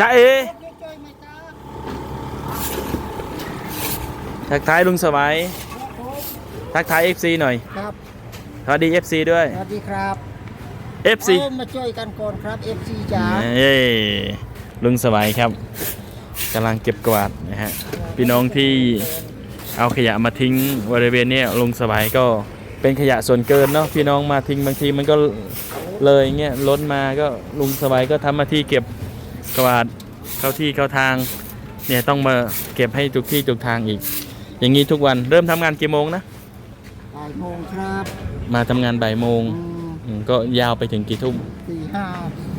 จ้าเอทักทายลุงสวัย ทักทาย FC หน่อย ครับสวัสดี FC ด้วย สวัสดีครับ FC เอามาช่วยกันก่อนครับ FC จ๋าเย้ลุงสวัยครับกำลังเก็บกวาดนะฮะ พี่น้องที่เอาขยะมาทิ้งบริเวณเนี้ยลุงสวัยก็เป็นขยะส่วนเกินเนาะพี่น้องมาทิ้งบางทีมันก็เลยเงี้ยล้นมาก็ลุงสวัยก็ทำหน้าที่เก็บ กวาดเข้าที่เข้าทางเนี่ยต้องมาเก็บให้ทุกที่ทุกทางอีก อย่างนี้ทุกวันเริ่มทำงานกี่โมงนะ บ่ายโมงครับมาทำงานบ่ายโมงอืมอืมก็ยาวไปถึงกี่ทุ่ม ตีห้า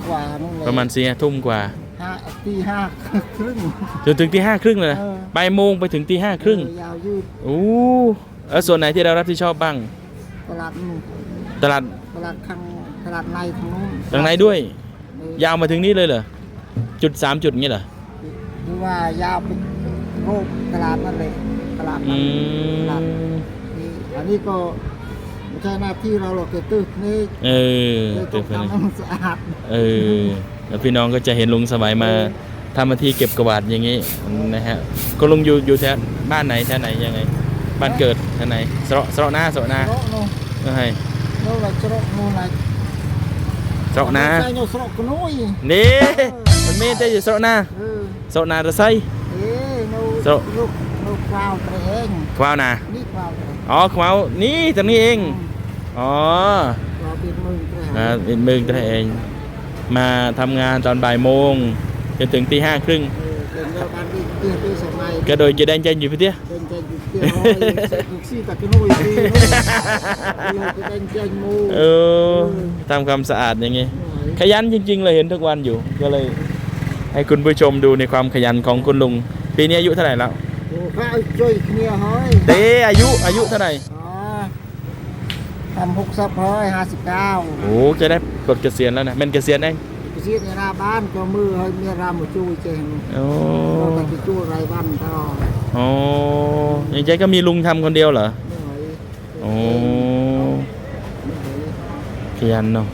กว่านู่นเลยประมาณสี่ทุ่มกว่า ห้าตีห้า ครึ่ง จนถึงที่ห้าครึ่งเลยนะเออ บ่ายโมงไปถึงที่ห้าครึ่งเออยาวยืดโอ้แล้วส่วนไหนที่เรารับผิดชอบบ้าง ตลาดนู่นตลาดตลาดข้างตลาดในทางนู้นทางไหนด้วย เออยาวมาถึงนี่เลยเหรอ จุดสามจุดงี้เหรอหรือว่ายาวไปโรคตลาดนั่นเลยตลาดอืนั้นมนี่อันนี้ก็ไม่ใช่หน้าที่เราหรอกเกตึกนี่เออเลยต้เต็อมงไปเลยทำให้มันสะอาด เออแล้วพี่น้องก็จะเห็นลุงสมัยมาทำหน้าที่เก็บกวาดอย่างงี้นะฮะก็ลุงอยู่อยู่แถวบ้านไหนแถวไหนยังไง บ้านเกิดแถวไหนสระสระหน้าสระหน้าโรคนู่นก็ให้โรคอะไรโรคนู่นอะไรสระหน้าใช่โนสระกนุ้ ยนี่มันไม่ได้อยู่สระหน้าเออสระหน้าระไซเอ้ยโนสระลูกลูกคราวตัวเองควาวนานี่คราวตัวเองอ๋อควาวนี่ตรงนี้เองอ๋อเราเป็นมือตัวเองมาเป็นเมืองตัวเอง มาทำงานตอนบ่ายโมงจนถึงตีห้าครึ่งเออเป็นเราการดีเตี้ยที่สมัยก็โดยจะได้ใจอยู่พี่เตี้ยเป็นใจอยู่เตี้ยร้อยสุกซี่ตะกนุ้ยดีเราจะเป็นใจมูเออทำความสะอาดอย่างงี้ขยันจริง ๆ เลยเห็นทุกวันอยู่ก็เลย ให้คุณผู้ชมดูในความขยันของคุณลุง ปีนี้อายุเท่าไหร่แล้วโอ้ข้าช่วยเนี่ยเฮ้ยเต้อายุอายุเท่าไหร่อ๋อทำหกสับร้อยห้าสิบเก้าโอ้จะได้ปลดเกษียณแล้วนะเป็นเกษียณเองไปซื้อในราบ้านก็มือให้เมียรามาช่วยเจงโอ้ก็ต้องไปช่วยรายวันต่อโอ้ยังใจก็มีลุงทำคนเดียวเหรอไม่ไหวโอ้ไม่ไหวขยันเนาะ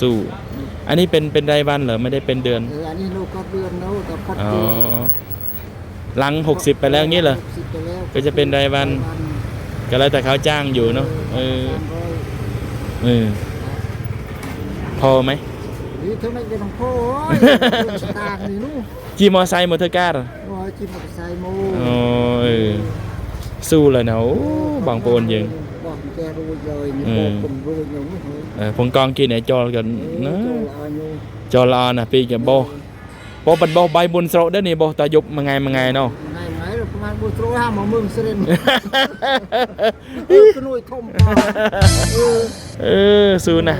สู้ๆ อันนี้เป็นเป็นรายวันเหรอไม่ได้เป็นเดือน เอออันนี้ลูกก็เดือนแล้วแต่พัดอ๋อเจหลัง 60 ไปแล้วงี้เหรอสิบไปแล้วก็จะเป็นรายวัน ก็แล้วแต่เขาจ้างอยู่เนาะ เออ สามร้อยเออ พอไหมนี่เท่านั้นก็ต้องโอ้ยสตางค์นี่นู่นจีมอไซค์มอเตอร์การ์ โอ้ยจิมมอเตอร์ไซค์โมโอ้เออสู้เลยนะโอ้บางโปนยิง บอกแกรู้เลยนี่อืบอมกผมรู้อย่างนี้เหรอเออพงกองกินเนี่ยจอกันเอนะอเอาอยู่จอลอนะปีกับโบโบปัดโบใบบุญโสรได้นี่โบตายุบมาไงมาไงเนาะไงไหมเราประมาณบุตรห้าหมอมึงเสร็จเออขนุยทมพอเออเออสู้นะ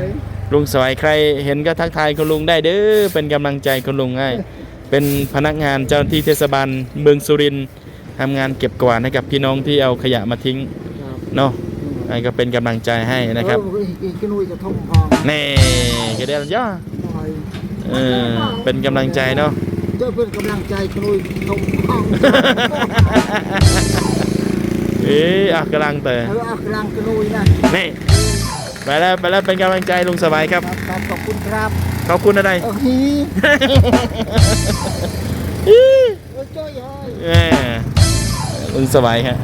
ลุงสวยใครเห็นก็ทักทายคุณลุงได้เด้อเป็นกำลังใจคุณลุงให้เป็นพนักงานเจ้าหน้าที่เทศบาลเมืองสุรินทร์ทำงานเก็บกวาดให้กับพี่น้องที่เอาขยะมาทิ้งเนาะไอ้ ก็เป็นกำลังใจให้นะครับเอออีกขนุยจะทมพอนี่ก็ได้แล้วย่อหน่อยเออเป็นกำลังใจเนาะเจ้าเป็นกำลังใจขนุยทมพอเอ๊ะอะกำลังแต่เออเอากำลังขนุยนะนี่ไปแล้วไปแล้วเป็นกำลังใจลุงสบายครับครับครับขอบคุณครับขอบคุณอะไรเออฮีเออจ้อยเอ้ยแหมลุงสบายฮะ